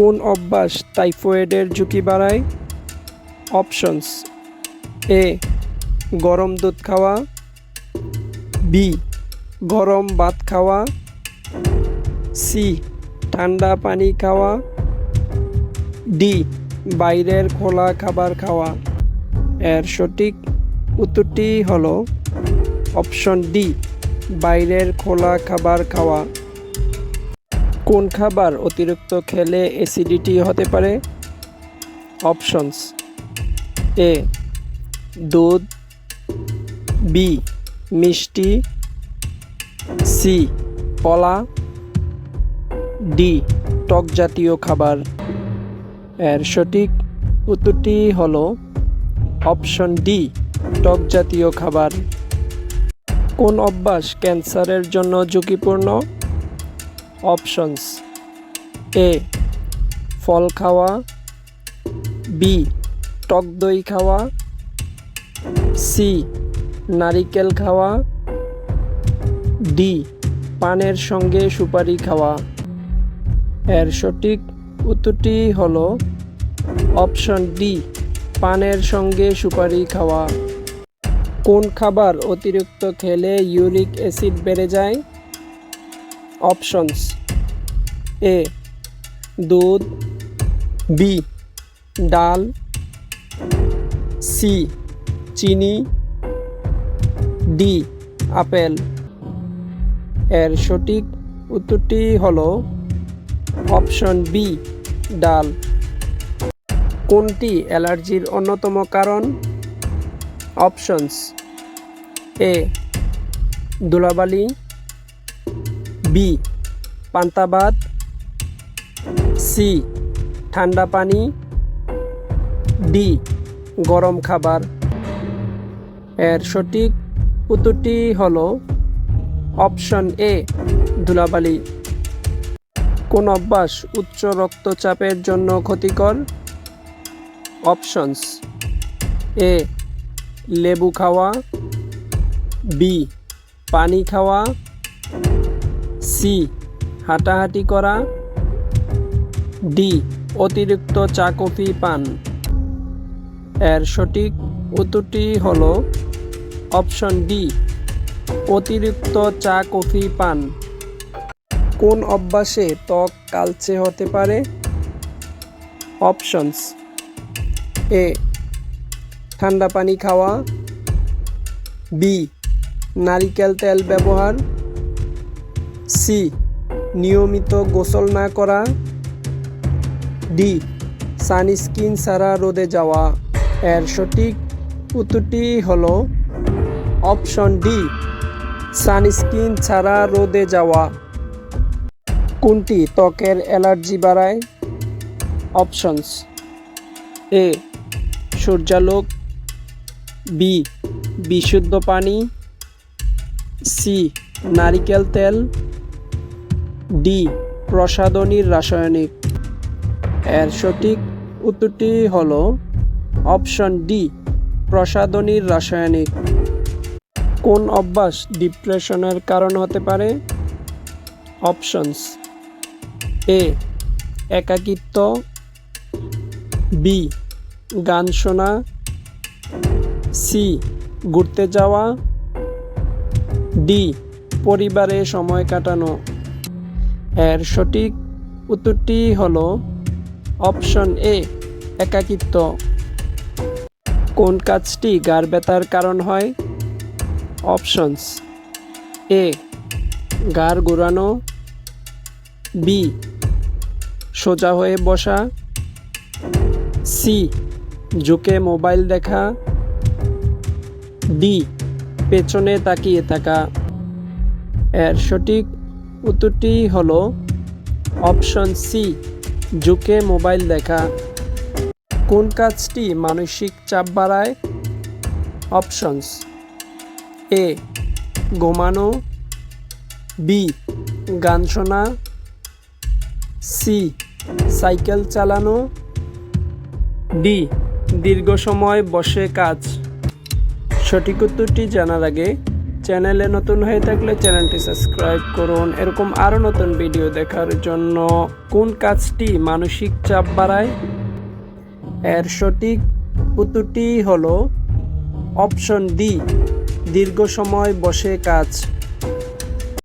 কোন অভ্যাস টাইফয়েডের ঝুঁকি বাড়ায়? অপশনস এ, গরম দুধ খাওয়া, বি, গরম ভাত খাওয়া, সি, ঠান্ডা পানি খাওয়া, ডি, বাইরের খোলা খাবার খাওয়া। এর সঠিক উত্তরটি হলো অপশন ডি, বাইরের খোলা খাবার খাওয়া। কোন খাবার অতিরিক্ত খেলে অ্যাসিডিটি হতে পারে? অপশনস এ দুধ বি মিষ্টি সি কলা ডি টক জাতীয় খাবার এর সঠিক উত্তরটি হল অপশন ডি, টক জাতীয় খাবার। কোন অভ্যাস ক্যান্সারের জন্য ঝুঁকিপূর্ণ? অপশনস এ, ফল খাওয়া, বি, টক দই খাওয়া, সি, নারিকেল খাওয়া, ডি, পানের সঙ্গে সুপারি খাওয়া। এর সঠিক উত্তরটি হল অপশন ডি, পানের সঙ্গে সুপারি খাওয়া। কোন খাবার অতিরিক্ত খেলে ইউরিক অ্যাসিড বেড়ে যায়? অপশনস এ, দুধ, বি, ডাল, সি, চিনি, ডি, আপেল। এর সঠিক উত্তরটি হল অপশন বি, ডাল। কোনটি অ্যালার্জির অন্যতম কারণ? অপশনস এ, ধুলাবালি বি পান্তাবাদ। সি ঠান্ডা পানি। ডি গরম খাবার। এর সঠিক উত্তরটি হল অপশন এ ধুলাবালি। কোন অভ্যাস উচ্চ রক্তচাপের জন্য ক্ষতিকর? অপশনস এ লেবু খাওয়া। বি পানি খাওয়া। সি, হাঁটাহাঁটি করা। ডি, অতিরিক্ত চা, কফি, পান। এর সঠিক উত্তরটি হল অপশন ডি, অতিরিক্ত চা, কফি, পান। কোন অভ্যাসে ত্বক কালচে হতে পারে? অপশনস এ, ঠান্ডা পানি খাওয়া। বি, নারিকেল তেল ব্যবহার। সি, নিয়মিত গোসল না করা। ডি, সানস্ক্রিন ছাড়া রোদে যাওয়া। এর সঠিক উত্তরটি হল অপশন ডি, সানস্ক্রিন ছাড়া রোদে যাওয়া। কোনটি ত্বকের অ্যালার্জি বাড়ায়? অপশনস এ, সূর্যালোক। বি, বিশুদ্ধ পানি। সি, নারিকেল তেল। ডি প্রসাধনীর রাসায়নিক। এর সঠিক উত্তরটি হল অপশন ডি প্রসাধনীর রাসায়নিক। কোন অভ্যাস ডিপ্রেশনের কারণ হতে পারে? অপশনস এ, একাকিত্ব। বি, গান শোনা। সি, ঘুরতে যাওয়া। ডি, পরিবারে সময় কাটানো। এর সঠিক উত্তরটি হলো অপশন এ, একাকিত্ব। কোন কাজটি গার ব্যথার কারণ হয়? অপশনস এ গার ঘোরানো। বি, সোজা হয়ে বসা। সি, ঝুঁকে মোবাইল দেখা। ডি, পেছনে তাকিয়ে থাকা। এর সঠিক উত্তরটি হলো অপশন সি, ঝুঁকে মোবাইল দেখা। কোন কাজটি মানসিক চাপ বাড়ায়? অপশনস এ, ঘুমানো, বি, গান শোনা, সি, সাইকেল চালানো, ডি, দীর্ঘ সময় বসে কাজ। সঠিক উত্তরটি জানার আগে চ্যানেলে নতুন হয়ে থাকলে চ্যানেলটি সাবস্ক্রাইব করুন। এরকম আরও নতুন ভিডিও দেখার জন্য কোন কাজটি মানসিক চাপ বাড়ায়? এর সঠিক উত্তরটি হলো অপশন ডি, দীর্ঘ সময় বসে কাজ।